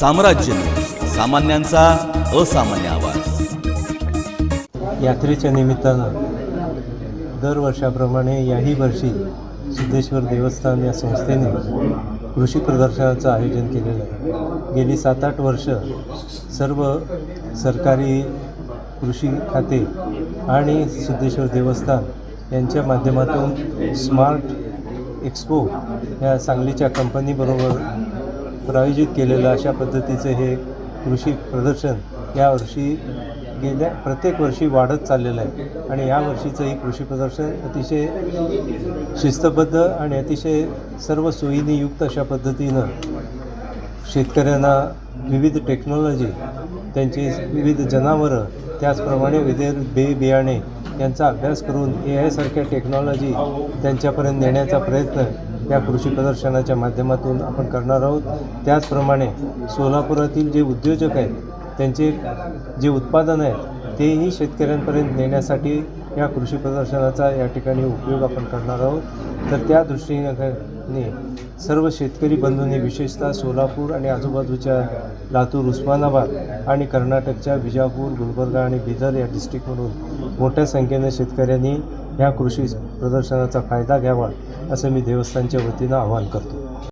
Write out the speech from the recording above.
साम्राज्य. सामान्यांचा असामान्य आवाज. यात्रेच्या निमित्तानं दरवर्षाप्रमाणे याही वर्षी सिद्धेश्वर देवस्थान या संस्थेने कृषी प्रदर्शनाचं आयोजन केलेलं आहे. गेली सात आठ वर्ष सर्व सरकारी कृषी खाते आणि सिद्धेश्वर देवस्थान यांच्या माध्यमातून स्मार्ट एक्सपो या सांगलीच्या कंपनीबरोबर प्रायोजित केलेलं अशा पद्धतीचं हे कृषी प्रदर्शन यावर्षी गेल्या प्रत्येक वर्षी वाढत चाललेलं आहे. आणि यावर्षीचं हे कृषी प्रदर्शन अतिशय शिस्तबद्ध आणि अतिशय सर्व सोयीने युक्त अशा पद्धतीनं शेतकऱ्यांना विविध टेक्नॉलॉजी त्यांची विविध जनावरं त्याचप्रमाणे विविध बे बियाणे यांचा अभ्यास करून ए आयसारख्या टेक्नॉलॉजी त्यांच्यापर्यंत नेण्याचा प्रयत्न या कृषी प्रदर्शनाच्या माध्यमातून आपण करणार आहोत. त्याचप्रमाणे सोलापुरातील जे उद्योजक आहेत त्यांचे जे उत्पादन आहेत तेही शेतकऱ्यांपर्यंत नेण्यासाठी या कृषी प्रदर्शनाचा या ठिकाणी उपयोग आपण करणार आहोत. तर त्या दृष्टीने सर्व शेतकरी बंधूंनी विशेषतः सोलापूर आणि आजूबाजूच्या लातूर उस्मानाबाद आणि कर्नाटकच्या विजापूर गुलबर्गा आणि बिदर या डिस्ट्रिक्टमधून मोठ्या संख्येने शेतकऱ्यांनी ह्या कृषी प्रदर्शनाचा फायदा घ्यावा असं मी देवस्थानच्या वतीनं आवाहन करतो.